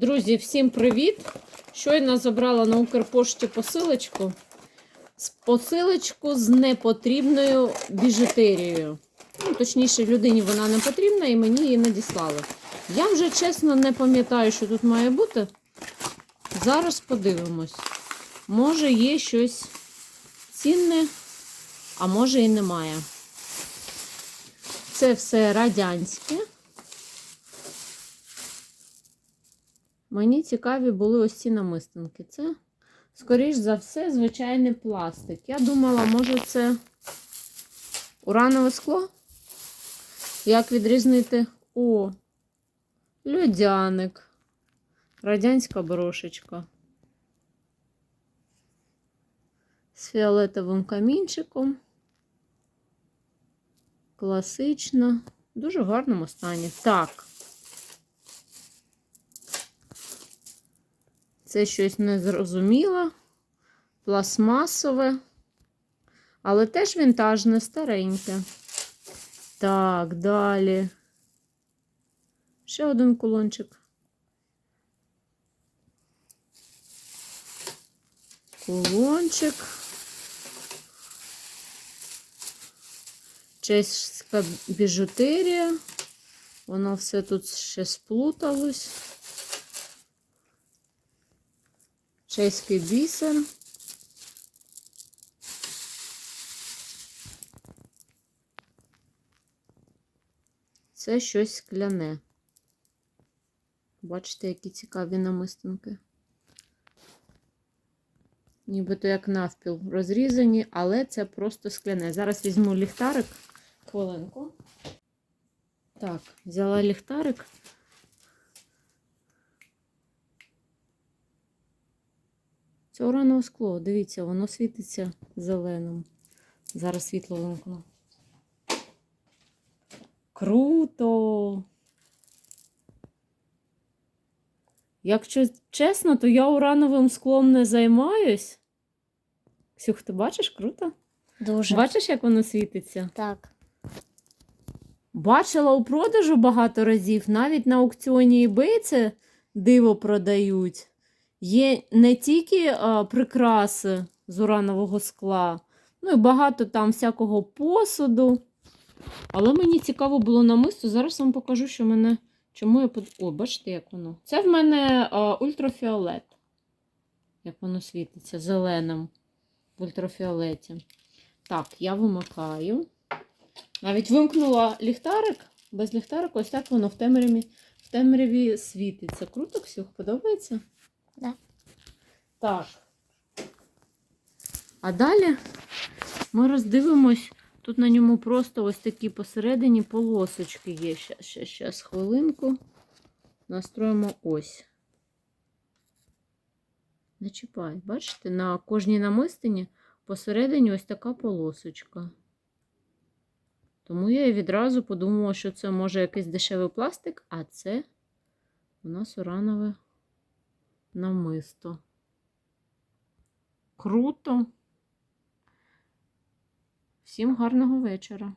Друзі, всім привіт! Щойно забрала на Укрпошті посилочку. Посилочку з непотрібною біжутерією. Ну, точніше, людині вона не потрібна і мені її надіслали. Я вже чесно не пам'ятаю, що тут має бути. Зараз подивимось. Може, є щось цінне, а може і немає. Це все радянське. Мені цікаві були ось ці намистинки. Це, скоріш за все, звичайний пластик. Я думала, може, це уранове скло? Як відрізнити? О, льодяник. Радянська брошечка. З фіолетовим камінчиком. Класична. В дуже гарному стані. Так. Це щось незрозуміле, пластмасове, але теж вінтажне, стареньке. Так, далі. Ще один кулончик. Кулончик. Чеська біжутерія. Воно все тут ще сплуталось. Чеський бісер. Це щось скляне. Бачите, які цікаві намистинки. Нібито як навпіл розрізані, але це просто скляне. Зараз візьму ліхтарик. Хвилинку. Так, взяла ліхтарик. Це уранове скло. Дивіться, воно світиться зеленим. Зараз світло вимкну. Круто! Якщо чесно, то я урановим склом не займаюсь. Ксюх, ти бачиш круто? Дуже. Бачиш, як воно світиться? Так. Бачила у продажу багато разів, навіть на аукціоні eBay це диво продають. Є не тільки а, прикраси з уранового скла, ну і багато там всякого посуду. Але мені цікаво було намисто. Зараз вам покажу, що мене. Чому я под... О, бачите, як воно? Це в мене а, ультрафіолет. Як воно світиться зеленим в ультрафіолеті. Так, я вимикаю. Навіть вимкнула ліхтарик. Без ліхтарика ось так воно в темряві, в темряві світиться. Круто, Ксюх, подобається? Да. Так. А далі ми роздивимось. Тут на ньому просто ось такі посередині полосочки є. Щас, щас, щас, хвилинку. Настроїмо ось. Не чіпай. Бачите, на кожній намистині посередині ось така полосочка. Тому я відразу подумала, що це може якийсь дешевий пластик, а це у нас уранове намисто. Круто. Всім гарного вечора.